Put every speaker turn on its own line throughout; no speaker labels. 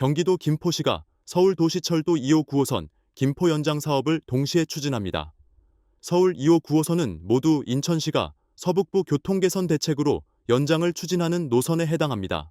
경기도 김포시가 서울도시철도 2호 9호선 김포 연장 사업을 동시에 추진합니다. 서울 2호 9호선은 모두 인천시가 서북부 교통개선 대책으로 연장을 추진하는 노선에 해당합니다.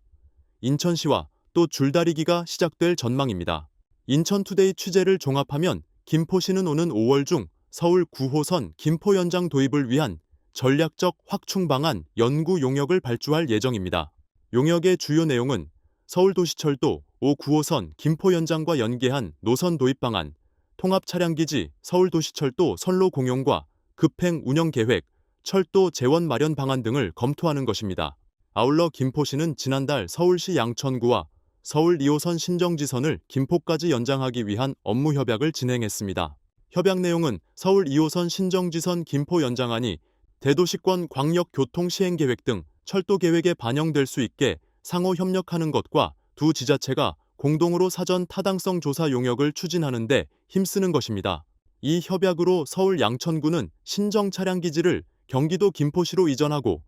인천시와 또 줄다리기가 시작될 전망입니다. 인천투데이 취재를 종합하면 김포시는 오는 5월 중 서울 9호선 김포 연장 도입을 위한 전략적 확충 방안 연구 용역을 발주할 예정입니다. 용역의 주요 내용은 서울도시철도 5, 9호선 김포 연장과 연계한 노선 도입 방안, 통합 차량기지 서울도시철도 선로 공용과 급행 운영 계획, 철도 재원 마련 방안 등을 검토하는 것입니다. 아울러 김포시는 지난달 서울시 양천구와 서울 2호선 신정지선을 김포까지 연장하기 위한 업무 협약을 진행했습니다. 협약 내용은 서울 2호선 신정지선 김포 연장안이 대도시권 광역교통 시행 계획 등 철도 계획에 반영될 수 있게 상호 협력하는 것과 두 지자체가 공동으로 사전 타당성 조사 용역을 추진하는 데 힘쓰는 것입니다. 이 협약으로 서울 양천구는 신정 차량 기지를 경기도 김포시로 이전하고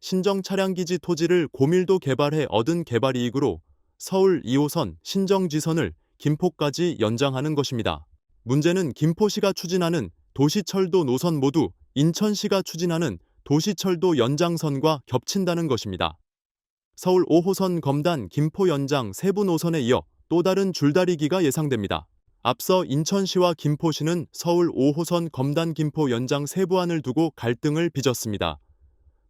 신정 차량 기지 토지를 고밀도 개발해 얻은 개발 이익으로 서울 2호선 신정지선을 김포까지 연장하는 것입니다. 문제는 김포시가 추진하는 도시철도 노선 모두 인천시가 추진하는 도시철도 연장선과 겹친다는 것입니다. 서울 5호선 검단 김포 연장 세부 노선에 이어 또 다른 줄다리기가 예상됩니다. 앞서 인천시와 김포시는 서울 5호선 검단 김포 연장 세부안을 두고 갈등을 빚었습니다.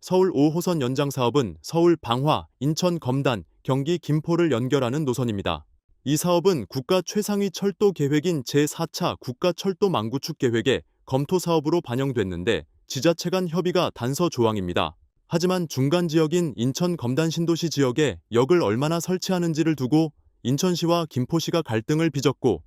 서울 5호선 연장 사업은 서울 방화, 인천 검단, 경기 김포를 연결하는 노선입니다. 이 사업은 국가 최상위 철도 계획인 제4차 국가 철도 망구축 계획에 검토 사업으로 반영됐는데 지자체 간 협의가 단서 조항입니다. 하지만 중간 지역인 인천 검단 신도시 지역에 역을 얼마나 설치하는지를 두고 인천시와 김포시가 갈등을 빚었고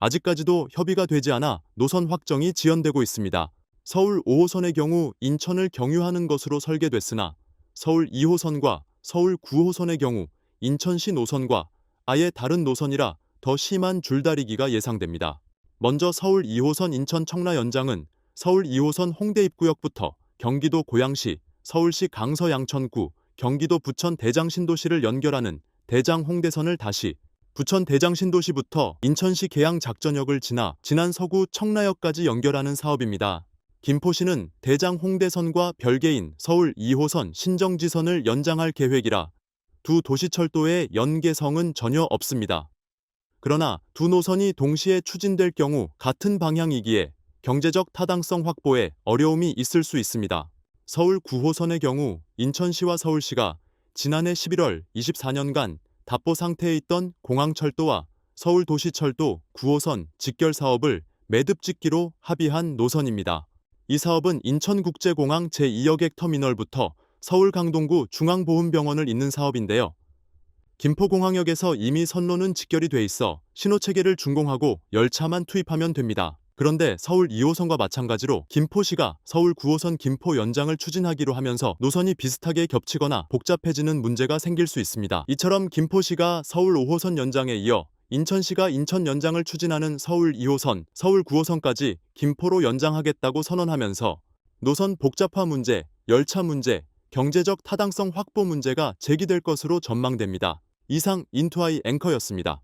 아직까지도 협의가 되지 않아 노선 확정이 지연되고 있습니다. 서울 5호선의 경우 인천을 경유하는 것으로 설계됐으나 서울 2호선과 서울 9호선의 경우 인천시 노선과 아예 다른 노선이라 더 심한 줄다리기가 예상됩니다. 먼저 서울 2호선 인천 청라 연장은 서울 2호선 홍대 입구역부터 경기도 고양시, 서울시 강서 양천구, 경기도 부천 대장 신도시를 연결하는 대장 홍대선을 다시 부천 대장 신도시부터 인천시 계양 작전역을 지나 지난 서구 청라역까지 연결하는 사업입니다. 김포시는 대장 홍대선과 별개인 서울 2호선 신정지선을 연장할 계획이라 두 도시철도의 연계성은 전혀 없습니다. 그러나 두 노선이 동시에 추진될 경우 같은 방향이기에 경제적 타당성 확보에 어려움이 있을 수 있습니다. 서울 9호선의 경우 인천시와 서울시가 지난해 11월 24년간 답보 상태에 있던 공항철도와 서울도시철도 9호선 직결 사업을 매듭 짓기로 합의한 노선입니다. 이 사업은 인천국제공항 제2여객 터미널부터 서울 강동구 중앙보훈병원을 잇는 사업인데요. 김포공항역에서 이미 선로는 직결이 돼 있어 신호체계를 준공하고 열차만 투입하면 됩니다. 그런데 서울 2호선과 마찬가지로 김포시가 서울 9호선 김포 연장을 추진하기로 하면서 노선이 비슷하게 겹치거나 복잡해지는 문제가 생길 수 있습니다. 이처럼 김포시가 서울 5호선 연장에 이어 인천시가 인천 연장을 추진하는 서울 2호선, 서울 9호선까지 김포로 연장하겠다고 선언하면서 노선 복잡화 문제, 열차 문제, 경제적 타당성 확보 문제가 제기될 것으로 전망됩니다. 이상 인투아이 앵커였습니다.